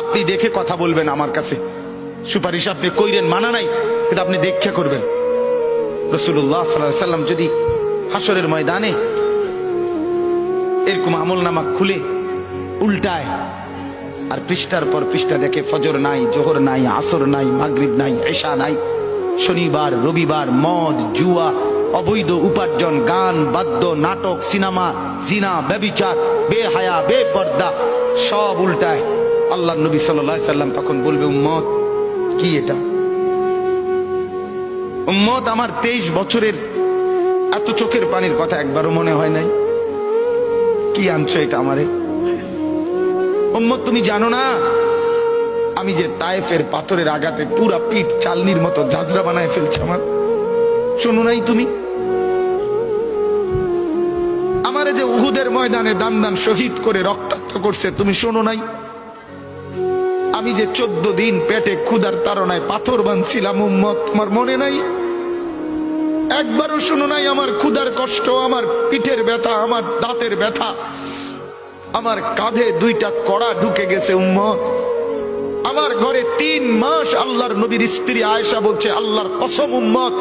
আপনি দেখে কথা বলবেন আমার কাছে। সুপারিশ আপনি কইরেন, মানা নাই, কিন্তু আপনি দেখে করবেন। রসুল্লাহ সাল্লাম যদি হাসরের ময়দানে এরকম আমল নামা খুলে, উল্টায়, আর পৃষ্ঠার পর পৃষ্ঠা দেখে ফজর নাই, জোহর নাই, আসর নাই, মাগরিব নাই এশা নাই, শনিবার, রবিবার, মদ, জুয়া, অবৈধ উপার্জন, গান, বাদ্য, নাটক, সিনেমা, জিনা, ব্যবিচার, বেহায়া, বেপর্দা, সব উল্টায়। আল্লাহ নবী সাল্লাম তখন বলবে, উম্মত, কি এটা? উম্মত, আমার তেইশ বছরের এত চোখের পানির কথা একবারও মনে হয় নাই। কি আনছো এটা আমারে? উম্মত, তুমি জানো না, আমি যে তায়েফের পাথরের আঘাতে পুরা পিঠ চালনির মতো ঝাঁঝরা বানায় ফেলছে আমার। শোনো নাই তুমি? আমারে যে উহুদের ময়দানে দান দান শহীদ করে রক্তাক্ত করছে, তুমি শোনো নাই? আমি যে চোদ্দ দিন পেটে ক্ষুদার তারনায় পাথর বানছিলাম, উম্মত, তোমার মনে নাই? একবারও শুনো নাই, আমার ক্ষুদার কষ্ট, আমার পিঠের ব্যথা, আমার দাঁতের ব্যথা। আমার কাঁধে দুইটা কড়া ঢুকে গেছে, উম্মত। আমার ঘরে তিন মাস আল্লাহর নবীর স্ত্রী আয়েশা বলছে, আল্লাহর কসম, উম্মত